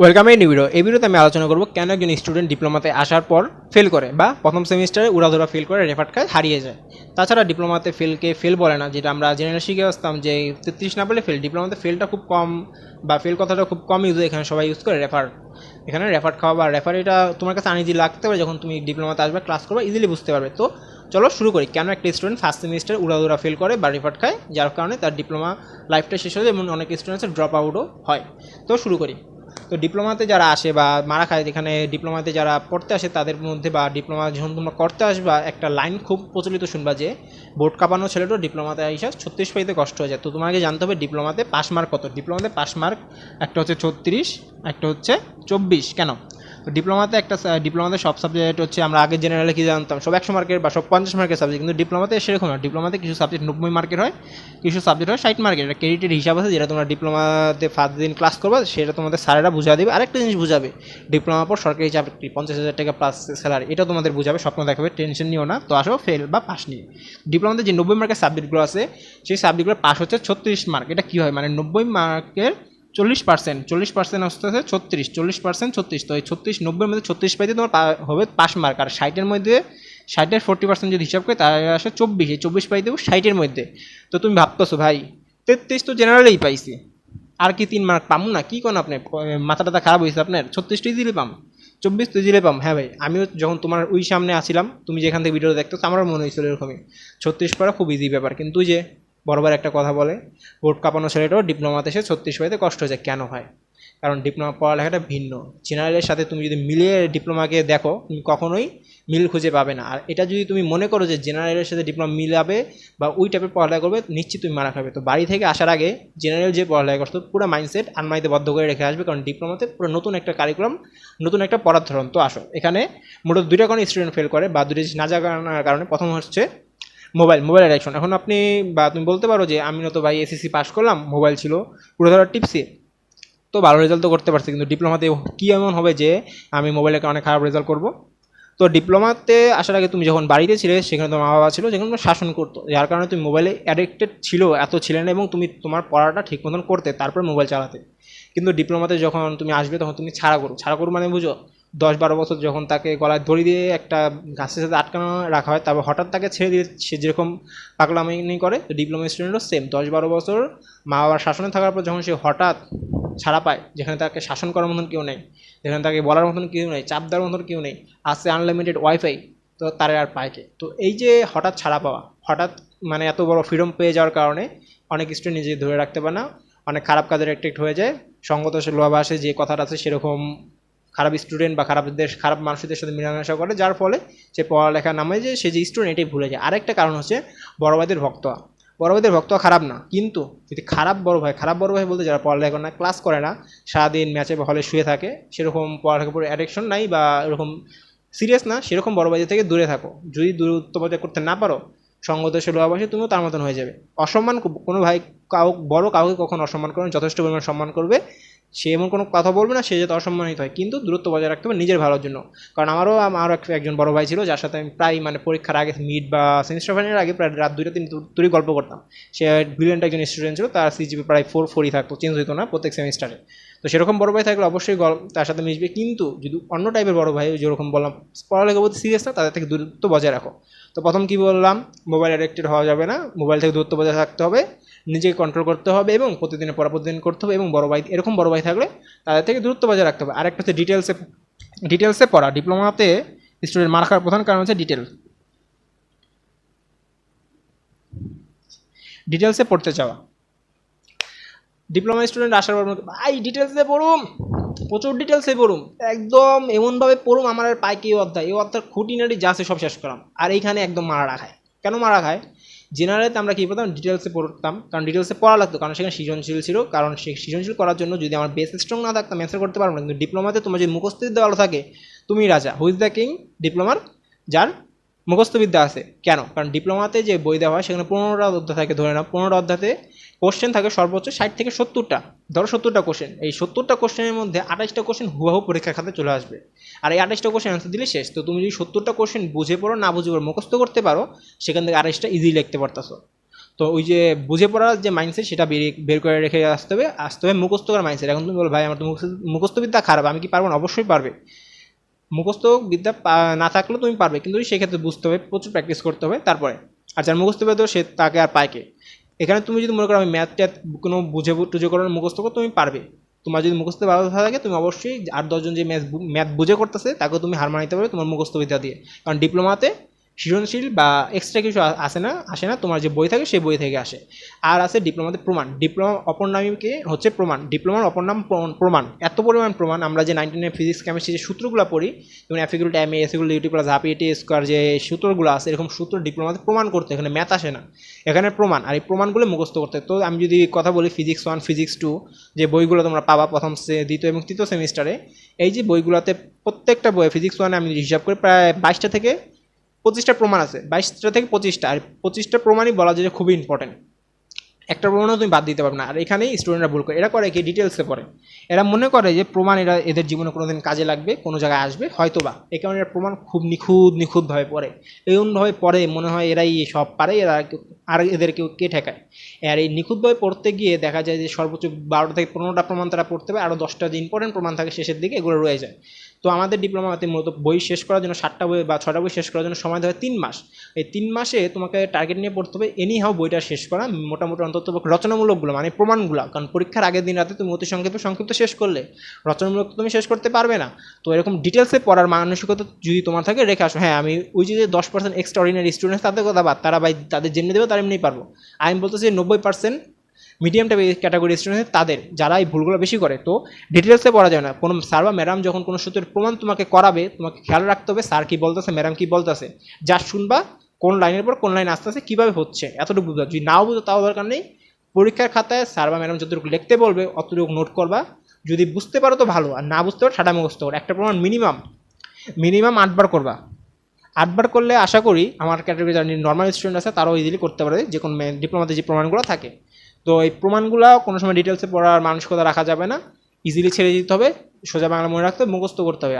Welcome, এই new video এই ভিডিওতে আমি আলোচনা করব কেন একজন স্টুডেন্ট ডিপ্লোমাতে আসার পর ফেল করে বা প্রথম সেমিস্টারে উড়াধুরা ফেল করে রেফার্ট কাজ হারিয়ে যায়। তাছাড়া ডিপ্লোমাতে ফেলকে ফেল বলে না, যেটা আমরা জেনারেল শিখে আসতাম যে তেত্রিশ না পেলে ফেল ডিপ্লোমাতে ফেলটা খুব কম বা ফেল কথাটা খুব কম ইউজ এখানে সবাই ইউজ করে রেফার এখানে রেফার্ট খাওয়া বা রেফার এটা তোমার কাছে আনিজি লাগতে পারে যখন তুমি ডিপ্লোমাতে আসবে ক্লাস করবে ইজিলি বুঝতে পারবে। তো চলো শুরু করি, কেন একটা স্টুডেন্ট ফার্স্ট সেমিস্টার উড়াদুরা ফেল করে বা রেফার্ট খায়, যার কারণে তার ডিপ্লোমা লাইফটা শেষ হয়ে যায় এবং অনেক স্টুডেন্টসের ড্রপ আউটও হয়। তো শুরু করি। তো ডিপ্লোমাতে যারা আসে বা মারা খায়, যেখানে ডিপ্লোমাতে যারা পড়তে আসে, তাদের মধ্যে বা ডিপ্লোমা যখন তোমরা করতে আসবা, একটা লাইন খুব প্রচলিত শুনবা যে বোর্ড কাপানো ছেলেটাও ডিপ্লোমাতে আইসা ছত্রিশ পাইতে কষ্ট হয়ে যায়। তো তোমাকে জানতে হবে ডিপ্লোমাতে পাস মার্ক কত? ডিপ্লোমাতে পাস মার্ক একটা হচ্ছে ছত্রিশ, একটা হচ্ছে চব্বিশ। কেন? ডিপ্লোমাতে একটা ডিপ্লোমাতে সব সাবজেক্ট হচ্ছে আমরা আগে জেনারেলে কি জানতাম? সব একশো মার্কের বা সব পঞ্চাশ মার্কের সাবজেক্ট কিন্তু ডিপ্লোমাতে সেরকম না। ডিপ্লোমাতে কিছু সাবজেক্ট নব্বই মার্কের হয়, কিছু সাবজেক্ট হয় ষাট মার্কের এটা ক্রেডিটের হিসাব আছে, যেটা তোমরা ডিপ্লোমাতে ফার্স্ট দিন ক্লাস করবে, সেটা তোমাদের স্যারেরা বুঝা দেবে। আরেকটা জিনিস বুঝাবে, ডিপ্লোমা পর সরকারি চাকরি পঞ্চাশ হাজার টাকা প্লাস স্যালারি এটা তোমাদের বুঝাবে, স্বপ্ন দেখাবে টেনশন নিও না, তো আসো ফেল বা পাস নিয়ে। ডিপ্লোমাতে যে নব্বই মার্কের সাবজেক্টগুলো আছে, সেই সাবজেক্টগুলো পাস হচ্ছে ছত্রিশ মার্ক এটা কী হয়? মানে নব্বই মার্কের চল্লিশ পার্সেন্ট চল্লিশ পার্সেন্ট আসতে আছে ছত্রিশ, চল্লিশ পার্সেন্ট ছত্রিশ। তো এই ছত্রিশ, নব্বইয়ের মধ্যে ছত্রিশ পাইতে তোমার হবে পাস মার্ক আর ষাটের মধ্যে, ষাটের ফোর্টি পার্সেন্ট যদি হিসাব করে, তাহলে আসে চব্বিশ। এই চব্বিশ পাই দেবো ষাটের মধ্যে। তো তুমি ভাবতেছো, ভাই, তেত্রিশ তো জেনারেলেই পাইছি। আর কি তিন মার্ক পামু না? কী কোন আপনি মাথা টাথা খারাপ হয়েছে আপনার? ছত্রিশ তো ইজিলি পাম। চব্বিশ তো ইজিলি পাম। হ্যাঁ ভাই, আমিও যখন তোমার ওই সামনে আসছিলাম তুমি যেখান থেকে ভিডিও দেখতো আমারও মনে হয়েছিল এরকমই। ছত্রিশ পড়া খুব ইজি ব্যাপার। কিন্তু যে বরাবর একটা কথা বলে বোর্ড কাঁপানো ছেলেটাও ডিপ্লোমাতে এসে ছত্রিশ পাইতে কষ্ট হয়ে যায় কেন হয়? কারণ ডিপ্লোমা পড়ালেখাটা ভিন্ন। জেনারেলের সাথে তুমি যদি মিলিয়ে ডিপ্লোমাকে দেখো, তুমি কখনোই মিল খুঁজে পাবে না। আর এটা যদি তুমি মনে করো যে জেনারেলের সাথে ডিপ্লোমা মিলাবে বা ওই টাইপের পড়ালেখা করবে, নিশ্চিত তুমি মারা খাবে। তো বাড়ি থেকে আসার আগে জেনারেল যে পড়ালেখা করতো পুরো মাইন্ডসেট আনমাইতে বদ্ধ করে রেখে আসবে। কারণ ডিপ্লোমাতে পুরো নতুন একটা কারিকুলাম নতুন একটা পড়ার ধরন। তো আসো, এখানে মূলত দুইটা কারণে স্টুডেন্ট ফেল করে বা দুটো না জানার কারণে প্রথম হচ্ছে মোবাইল মোবাইল অ্যাডিকশন এখন আপনি বা তুমি বলতে পারো যে, আমি তো ভাই এসএসসি পাস করলাম, মোবাইল ছিল, পুরো ধরো টিপসি তো ভালো রেজাল্ট তো করতে পারছি, কিন্তু ডিপ্লোমাতে কী এমন হবে যে, আমি মোবাইলে অনেক খারাপ রেজাল্ট করব? তো ডিপ্লোমাতে আসার আগে তুমি যখন বাড়িতে ছিলে, সেখানে তোমার মা বাবা ছিল, যেখানে তোমার শাসন করতো। যার কারণে তুমি মোবাইলে অ্যাডিক্টেড ছিল, এত ছিলে না, এবং তুমি তোমার পড়াটা ঠিক মতন করতে, তারপর মোবাইল চালাতে। কিন্তু ডিপ্লোমাতে যখন তুমি আসবে, তখন তুমি ছাড়া করো ছাড়া করো মানে বুঝো? দশ বারো বছর যখন তাকে গলায় দড়ি দিয়ে একটা গাছের সাথে আটকানো রাখা হয়, তারপর হঠাৎ তাকে ছেড়ে দিয়ে সে যেরকম পাগলামি করে, তো ডিপ্লোমা স্টুডেন্টও সেম। দশ বারো বছর মা বাবার শাসনে থাকার পর যখন সে হঠাৎ ছাড়া পায়, যেখানে তাকে শাসন করার মতন কেউ নেই, যেখানে তাকে বলার মতন কেউ নেই, চাপ দেওয়ার মতন কেউ নেই আছে আনলিমিটেড ওয়াইফাই তো তারে আর পায়কে তো এই যে হঠাৎ ছাড়া পাওয়া, হঠাৎ মানে এত বড় ফ্রিডম পেয়ে যাওয়ার কারণে অনেক স্টুডেন্ট নিজে ধরে রাখতে পারে না, অনেক খারাপ কাজের অ্যাট্রাক্ট হয়ে যায়, সঙ্গত সে লোভাবাসে, যে কথাটা আছে সেরকম খারাপ স্টুডেন্ট বা খারাপদের খারাপ মানুষদের সাথে মেলামেশা করে, যার ফলে সে পড়ালেখা নামে যে সে যে স্টুডেন্ট এটাই ভুলে যায়। আরেকটা কারণ হচ্ছে বড় ভাইদের ভক্ত। বড় ভাইদের ভক্ত খারাপ না, কিন্তু যদি খারাপ বড় ভাই, খারাপ বড় ভাই বলতে যারা পড়ালেখা না ক্লাস করে না, সারাদিন ম্যাচে বা হলে শুয়ে থাকে, সেরকম পড়ালেখার উপরে অ্যাডিকশন নাই বা এরকম সিরিয়াস না, সেরকম বড় ভাইদের থেকে দূরে থাকো। যদি দূরত্ব বজায় করতে না পারো সঙ্গত সে লোহাবাসী তুমিও তার মতন হয়ে যাবে। অসম্মান কোনো ভাই কাউ বড় কাউকে কখনো অসম্মান করবে যথেষ্ট পরিমাণ সম্মান করবে। সে এমন কোনো কথা বলবে না, সে যাতে অসম্মানিত হয়। কিন্তু দূরত্ব বজায় রাখতে হবে নিজের ভালোর জন্য। কারণ আমারও আমার এক- একজন বড় ভাই ছিল, যার সাথে আমি প্রায় মানে পরীক্ষার আগে মিড বা সেমিস্টার ফাইনালের আগে প্রায় রাত দুইটা তিন তুরি গল্প করতাম। সে ব্রিলিয়েন্ট একজন স্টুডেন্ট ছিল, তার সিজিপি প্রায় ফোর ফোরই থাকতো চেঞ্জ হতো না প্রত্যেক সেমিস্টারে তো সেরকম বড় ভাই থাকলে অবশ্যই গল্প তার সাথে মিশবে। কিন্তু যদি অন্য টাইপের বড় ভাই যেরকম বললাম, পড়ালেখা বলতে সিরিয়াস না, তাদের থেকে দূরত্ব বজায় রাখো। তো প্রথম কি বললাম? মোবাইল অ্যাডিক্টেড হওয়া যাবে না। মোবাইল থেকে দূরত্ব বজায় রাখতে হবে। নিজেকে কন্ট্রোল করতে হবে এবং প্রতিদিনের পর প্রতিদিন করতে হবে এবং বড় ভাই, এরকম বড় ভাই থাকলে তাদের থেকে দূরত্ব বজায় রাখতে হবে। আরেকটা হচ্ছে ডিটেলসে ডিটেলসে পড়া। ডিপ্লোমাতে স্টুডেন্ট মার খাওয়ার প্রধান কারণ হচ্ছে ডিটেলস ডিটেলসে পড়তে চাওয়া ডিপ্লোমা স্টুডেন্ট আসার পর ভাই ডিটেলসে পড়ুম, প্রচুর ডিটেলসে পড়ুম। একদম এমনভাবে পড়ুম, আমার আর পাই কি এই অধ্যায় এই অধ্যায় খুঁটিনাটি যা সব শেষ করাম। আর এইখানে একদম মারা রাখায় কেন মারা খায়? জেনারেলতে আমরা কী পড়তাম? ডিটেলসে পড়তাম। কারণ ডিটেলসে পড়া লাগতো, কারণ সেখানে সৃজনশীল ছিল। কারণ সে সৃজনশীল করার জন্য যদি আমার বেস স্ট্রং না থাকতাম অ্যান্সার করতে পারব না। কিন্তু ডিপ্লোমাতে তোমার যদি মুখস্থবিদ্যা ভালো থাকে, তুমি রাজা। হুইজ দ্য কিং ডিপ্লোমার যার মুখস্থবিদ্যা আছে। কেন? কারণ ডিপ্লোমাতে যে বই দেওয়া হয়, সেখানে পনেরোটা অধ্যায় থাকে, ধরে নাও, পনেরোটা অধ্যায়তে কোশ্চেন থাকে সর্বোচ্চ ষাট থেকে সত্তরটা। ধরো সত্তরটা কোশ্চেন এই সত্তরটা কোশ্চেনের মধ্যে আঠাশটা কোশ্চেন হুবাহু পরীক্ষার খাতে চলে আসবে। আর এই আঠাশটা কোশ্চেন অ্যান্সার দিলে শেষ। তো তুমি যদি সত্তরটা কোশ্চেন বুঝে পড়ো, না বুঝে পড়ো মুখস্থ করতে পারো, সেখান থেকে আঠাশটা ইজি লিখতে পারতাছো। তো ওই যে বুঝে পড়ার যে মাইন্ডসেট সেটা বেরিয়ে বের করে রেখে আসতে হবে। আসতে হবে মুখস্থ করার মাইন্ডসেট এখন তুমি বলো, ভাই, আমার তো মুখস্থ- মুখস্থবিদ্যা খারাপ, আমি কি পারব না? অবশ্যই পারবে। মুখস্থ বিদ্যা না থাকলেও তুমি পারবে, কিন্তু সেক্ষেত্রে বুঝতে হবে, প্রচুর প্র্যাকটিস করতে হবে, তারপরে। আর যার মুখস্থ পেতো সে তাকে আর পায় কে? এখানে তুমি যদি মনে করো আমি ম্যাথ ট্যাথ কোনো বুঝে টুঝে করার মুখস্থ করো তুমি পারবে। তোমার যদি মুখস্থ ভালো থাকে, তুমি অবশ্যই আর দশজন যে ম্যাথ ম্যাথ বুঝে করতেছে, তাকেও তুমি হার মানাইতে পারবে তোমার মুখস্থ বিদ্যা দিয়ে। কারণ ডিপ্লোমাতে সৃজনশীল বা এক্সট্রা কিছু আসে না আসে না। তোমার যে বই থাকে, সেই বই থেকে আসে। আর আছে ডিপ্লোমাতে প্রমাণ। ডিপ্লোমা অপর নামকে হচ্ছে প্রমাণ। ডিপ্লোমার অপর নাম প্রমাণ- এত পরিমাণ প্রমাণ। আমরা যে নাইনটিনের ফিজিক্স কেমিস্ট্রি যে সূত্রগুলো পড়ি, যেমন এফিকুল টাইম এ এসিকুল ইউটি প্লাস হাফ স্কোয়ার যে সূত্রগুলো আছে, এরকম সূত্র ডিপ্লোমাতে প্রমাণ করতে এখানে ম্যাথ আসে না। এখানে প্রমাণ। আর এই প্রমাণগুলো মুখস্থ করতে। তো আমি যদি কথা বলি ফিজিক্স ওয়ান ফিজিক্স টু যে বইগুলো তোমরা পাবা প্রথম দ্বিতীয় এবং তৃতীয় সেমিস্টারে এই যে বইগুলোতে প্রত্যেকটা বই ফিজিক্স ওয়ানে আমি হিসাব করি, প্রায় বাইশটা থেকে পঁচিশটা প্রমাণ আছে, বাইশটা থেকে পঁচিশটা, আর পঁচিশটা প্রমাণই বলা যায় যে খুবই ইম্পর্টেন্ট একটা প্রমাণও তুমি বাদ দিতে পারবে না, আর এখানেই স্টুডেন্টরা ভুল করে। এরা করে কি? ডিটেলসে পড়ে। এরা মনে করে যে প্রমাণ এরা এদের জীবনে কোনো দিন কাজে লাগবে, কোনো জায়গায় আসবে হয়তো বা এ কারণে এরা প্রমাণ খুব নিখুঁত, নিখুঁতভাবে পড়ে। এমনভাবে পড়ে, মনে হয় এরাই সব পারে, এরা আর এদের কেউ কে ঠেকায়? আর এই নিখুঁতভাবে পড়তে গিয়ে দেখা যায় যে সর্বোচ্চ বারোটা থেকে পনেরোটা প্রমাণ তারা পড়তে পারে আরও দশটা যে ইম্পর্টেন্ট প্রমাণ থাকে শেষের দিকে এগুলো রয়ে যায়। তো আমাদের ডিপ্লোমাতে মূলত বই শেষ করার জন্য সাতটা বই বা ছটা বই শেষ করার জন্য সময় ধরে তিন মাস। এই তিন মাসে তোমাকে টার্গেট নিয়ে পড়তে হবে এনি হাও বইটা শেষ করা, মোটামুটি অন্তত রচনামূলকগুলো মানে প্রমাণগুলো, কারণ পরীক্ষার আগের দিন রাতে তুমি অতি সংক্ষেপে সংক্ষিপ্ত শেষ করলে, রচনামূলক তুমি শেষ করতে পারবে না। তো এরকম ডিটেলসে পড়ার মানসিকতা যদি তোমার থাকে, রেখে আসো। হ্যাঁ আমি ওই যে দশ পার্সেন্ট এক্সট্রা অর্ডিনারি স্টুডেন্টস তাদের কথা বাদ, তারা ভাই তাদের যেমনি দেবে তার এমনি পারব। আমি বলতেছি নব্বই পার্সেন্ট মিডিয়াম টাইপের ক্যাটাগরি স্টুডেন্ট তাদের, যারা এই ভুলগুলো বেশি করে। তো ডিটেলসে পড়া যায় না। কোনো স্যার বা ম্যাডাম যখন কোনো সূত্রের প্রমাণ তোমাকে করাবে, তোমাকে খেয়াল রাখতে হবে স্যার কী বলতেছে ম্যাডাম কী বলতেছে। যা শুনবা, কোন লাইনের পর কোন লাইন আসতেছে, কীভাবে হচ্ছে, এতটুকু বুঝবা। যদি নাও বুঝো, তাও দরকার নেই। পরীক্ষার খাতায় স্যার বা ম্যাডাম যতটুকু লিখতে বলবে, অতটুকু নোট করবা। যদি বুঝতে পারো তো ভালো, আর না বুঝতে পারো ঠাডা মুখস্থ একটা প্রমাণ মিনিমাম মিনিমাম আটবার করবা। আটবার করলে আশা করি আমার ক্যাটাগরি যারা নর্মাল স্টুডেন্ট আছে, তারাও ইজিলি করতে পারে যে কোনো ডিপ্লোমাতে যে প্রমাণগুলো থাকে। তো এই প্রমাণগুলো কোনো সময় ডিটেলসে পড়ার মানসিকতা রাখা যাবে না। ইজিলি ছেড়ে দিতে হবে, সোজা বাংলা মনে রাখতে হবে, মুখস্থ করতে হবে।